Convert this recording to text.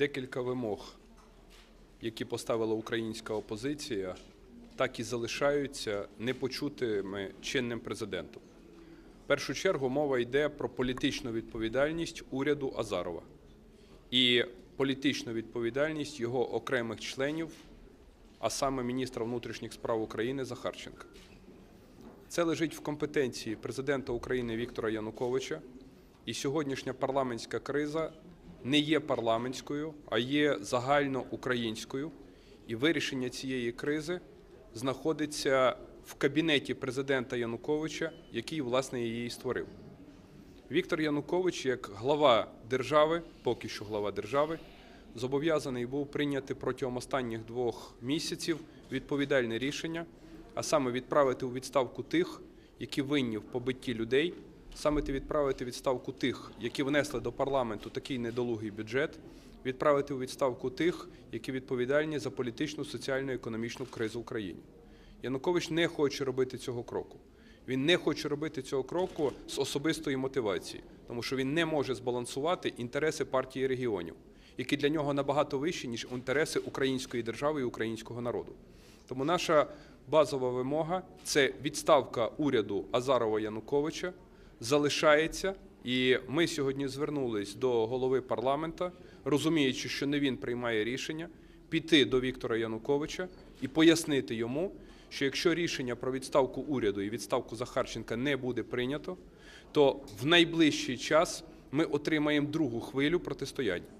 декілька вимог, які поставила українська опозиція, так і залишаються непочутими чинним президентом. В першу чергу мова йде про політичну відповідальність уряду Азарова і політичну відповідальність його окремих членів, а саме міністра внутрішніх справ України Захарченка. Це лежить в компетенції президента України Віктора Януковича, і сьогоднішня парламентська криза не є парламентською, а є загальноукраїнською. І вирішення цієї кризи знаходиться в кабінеті президента Януковича, який власне її створив. Віктор Янукович, як глава держави, поки що глава держави, зобов'язаний був прийняти протягом останніх двох місяців відповідальне рішення, а саме відправити у відставку тих, які винні в побитті людей, саме ти відправити відставку тих, які внесли до парламенту такий недолугий бюджет, відправити у відставку тих, які відповідальні за політичну, соціальну, економічну кризу в Україні. Янукович не хоче робити цього кроку. Він не хоче робити цього кроку з особистої мотивації, тому що він не може збалансувати інтереси партії регіонів, які для нього набагато вищі, ніж інтереси української держави і українського народу. Тому наша базова вимога це відставка уряду Азарова Януковича залишається. І ми сьогодні звернулись до голови парламента, розуміючи, що не він приймає рішення, піти до Віктора Януковича і пояснити йому, що якщо рішення про відставку уряду і відставку Захарченка не буде прийнято, то в найближчий час ми отримаємо другу хвилю протистояння.